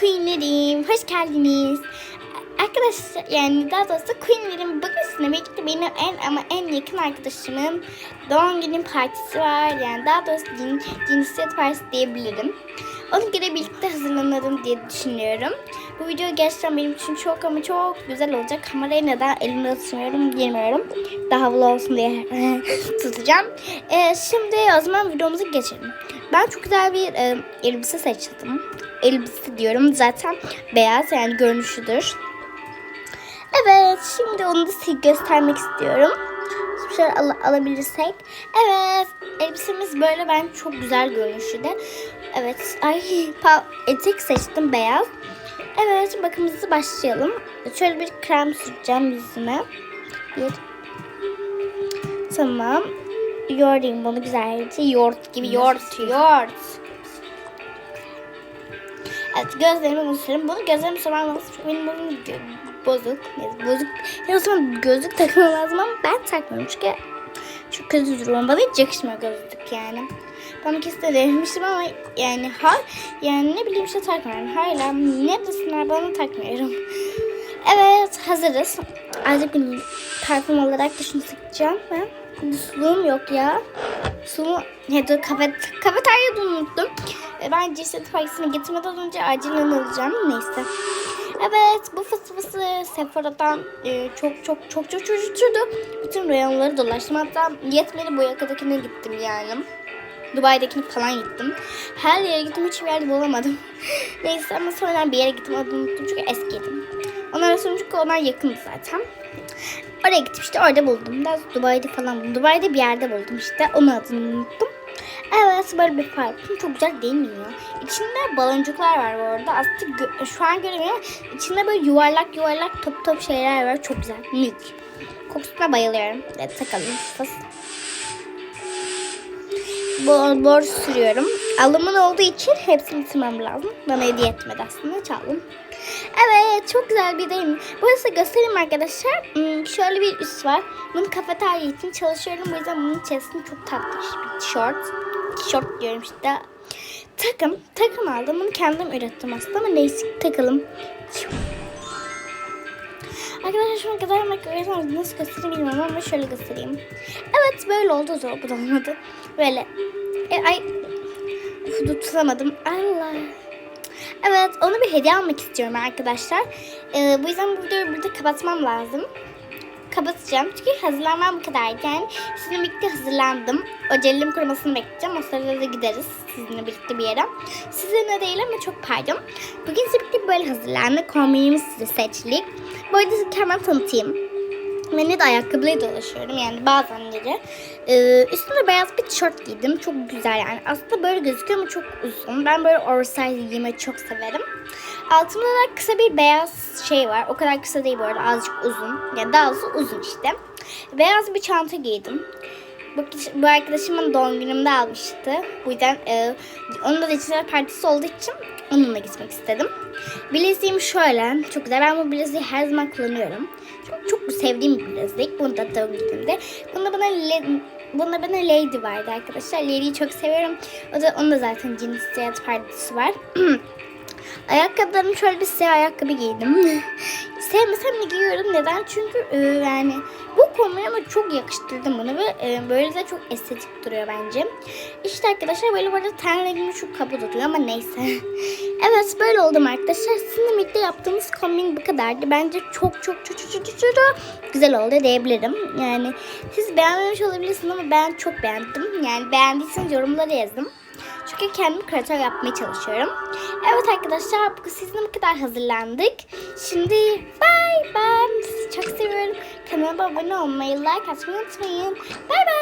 Queen'lerim. Hoş geldiniz. Arkadaşlar yani daha doğrusu Queen'lerim bugün sizinle birlikte benim en ama en yakın arkadaşımın doğum günü partisi var. Yani daha doğrusu cin, cinsiyet partisi diyebilirim. Onu göre birlikte hazırlanalım diye düşünüyorum. Bu video gerçekten benim için çok ama çok güzel olacak. Kamerayı neden elimde tutmuyorum bilmiyorum. Daha havalı olsun diye tutacağım. Ee, şimdi o zaman videomuza geçelim. Ben çok güzel bir e, elbise seçtim. Elbise diyorum zaten beyaz yani görünüşüdür. Evet şimdi onu da size göstermek istiyorum. Şöyle al- alabilirsek. Evet elbisemiz böyle ben çok güzel görünüşü de. Evet ay etek seçtim beyaz. Evet bakımımızı başlayalım. Şöyle bir krem süreceğim yüzüme. Bir. Tamam. Yoğurayım bunu güzelce. Yoğurt gibi yoğurt yoğurt. Evet gözlerimi sürüyorum. Bunu gözlerimi sürmem lazım. Çünkü benim bozuk. Bozuk. O zaman gözlük takmam lazım ama ben takmıyorum. Çünkü çok kötü duruyorum. Bana hiç yakışmıyor gözlük yani. Ben bir kez de denemiştim ama yani ha yani ne bileyim işte takmıyorum. Hala ne desinler bana takmıyorum. Evet hazırız. Azıcık bir parfüm olarak da şunu sıkacağım ben. Suluğum yok ya. Suluğum... Ne dur kafet, kafeteryayı da unuttum. E, Ben ceset partisine getirmeden önce acilen alacağım. Neyse. Evet bu fısı fısı Sephora'dan e, çok çok çok çok ucuzdu. Bütün reyonları dolaştım. Hatta yetmedi bu yakadakine gittim yani. Dubai'dekini falan gittim. Her yere gittim hiçbir yerde bulamadım. Neyse ama sonra bir yere gittim adını unuttum çünkü eskiydim. Onlara sonra çünkü onlar yakındı zaten. Oraya gittim işte orada buldum. Daha Dubai'de falan buldum. Dubai'de bir yerde buldum işte. Onun adını unuttum. Evet böyle bir parfüm. Çok güzel değil mi? İçinde baloncuklar var bu arada. Aslında şu an göremiyorum. İçinde böyle yuvarlak yuvarlak top top şeyler var. Çok güzel. Mük. Kokusuna bayılıyorum. Evet takalım. Fıs. Bol bol sürüyorum. Alımın olduğu için hepsini bitirmem lazım. Bana hediye etmedi aslında çaldım. Evet çok güzel bir değil mi? Burası göstereyim arkadaşlar. Hmm, Şöyle bir üst var. Bunu kafeterya için çalışıyorum. Bu yüzden bunun içerisinde çok tatlı bir tişört. Tişört diyorum işte. Takım. Takım aldım. Bunu kendim ürettim aslında ama neyse takalım. Arkadaşlar şu an kadar makyajı nasıl göstereyim bilmiyorum ama şöyle göstereyim. Evet böyle oldu zor bu da. Böyle. E, ay. Uf, tutamadım. Allah. Evet onu bir hediye almak istiyorum arkadaşlar. Ee, bu yüzden bu videoyu burada kapatmam lazım. Kapatacağım çünkü hazırlanmam bu kadar. Yani sizinle birlikte hazırlandım. O celim kurumasını bekleyeceğim. O sırada da gideriz sizinle birlikte bir yere. Sizinle değil ama çok pardon. Bugün size birlikte böyle hazırlandık. Kombinimizi size seçtik. Bu arada size hemen tanıtayım. Ben de ayakkabıyla dolaşıyorum yani bazenleri. Ee, üstümde beyaz bir tişört giydim. Çok güzel yani. Aslında böyle gözüküyor ama çok uzun. Ben böyle oversize giymeyi çok severim. Altımda da kısa bir beyaz şey var. O kadar kısa değil bu arada. Azıcık uzun. Yani daha doğrusu uzun işte. Beyaz bir çanta giydim. Bu, bu arkadaşımın doğum günümde almıştı. Bu yüzden e, onun da dijital partisi olduğu için onunla gitmek istedim. Bileziğim şöyle. Çok güzel. Ben bu bileziği her zaman kullanıyorum. Çok sevdiğim bir bilezik. Bunu da doğum günümde. Bunda bana le- Bunda bana Lady vardı arkadaşlar. Lady'yi çok seviyorum. O da onun da zaten cinsiyet partisi var. Ayakkabılarımı şöyle bir siyah ayakkabı giydim. Sevmesem de giyiyorum. Neden? Çünkü e, yani bu kombinime çok yakıştırdım bunu ve e, böyle de çok estetik duruyor bence. İşte arkadaşlar böyle burada ten rengimi çok kaba duruyor ama neyse. evet böyle oldum arkadaşlar. Sizinle birlikte yaptığımız kombin bu kadardı. Bence çok çok çok çok çok, çok güzel oldu diyebilirim. Yani siz beğenmemiş olabilirsiniz ama ben çok beğendim. Yani beğendiyseniz yorumlara yazın. Çünkü kendim kreatör yapmaya çalışıyorum. Evet arkadaşlar bugün sizinle bu kadar hazırlandık. Şimdi bye bye. Sizi çok seviyorum. Kanalıma abone olmayı, like atmayı unutmayın. Bye bye.